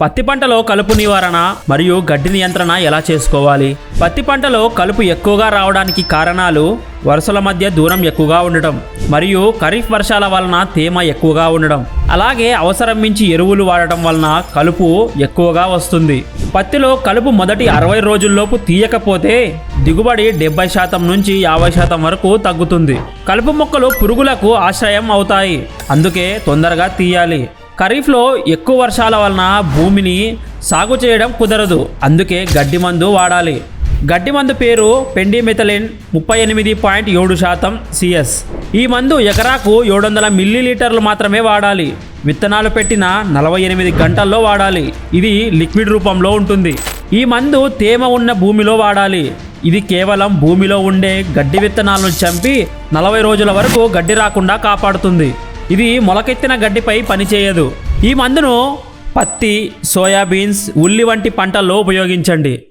పత్తి పంటలో కలుపు నివారణ మరియు గడ్డి నియంత్రణ ఎలా చేసుకోవాలి? పత్తి పంటలో కలుపు ఎక్కువగా రావడానికి కారణాలు వరుసల మధ్య దూరం ఎక్కువగా ఉండటం మరియు ఖరీఫ్ వర్షాల వలన తేమ ఎక్కువగా ఉండడం అలాగే అవసరం మించి ఎరువులు వాడటం వలన కలుపు ఎక్కువగా వస్తుంది. పత్తిలో కలుపు మొదటి అరవై రోజుల్లోపు తీయకపోతే దిగుబడి డెబ్బై శాతం నుంచి యాభై శాతం వరకు తగ్గుతుంది. కలుపు మొక్కలు పురుగులకు ఆశ్రయం అవుతాయి. అందుకే తొందరగా తీయాలి. ఖరీఫ్లో ఎక్కువ వర్షాల వలన భూమిని సాగు చేయడం కుదరదు. అందుకే గడ్డి మందు వాడాలి. గడ్డి మందు పేరు పెండిమెథలిన్ ముప్పై ఎనిమిది పాయింట్ ఏడు శాతం సిఎస్. ఈ మందు ఎకరాకు ఏడు వందల మిల్లీలీటర్లు మాత్రమే వాడాలి. విత్తనాలు పెట్టిన నలభై ఎనిమిది గంటల్లో వాడాలి. ఇది లిక్విడ్ రూపంలో ఉంటుంది. ఈ మందు తేమ ఉన్న భూమిలో వాడాలి. ఇది కేవలం భూమిలో ఉండే గడ్డి విత్తనాలను చంపి నలభై రోజుల వరకు గడ్డి రాకుండా కాపాడుతుంది. ఇది మొలకెత్తిన గడ్డిపై పనిచేయదు. ఈ మందును పత్తి సోయాబీన్స్ ఉల్లి వంటి పంటల్లో ఉపయోగించండి.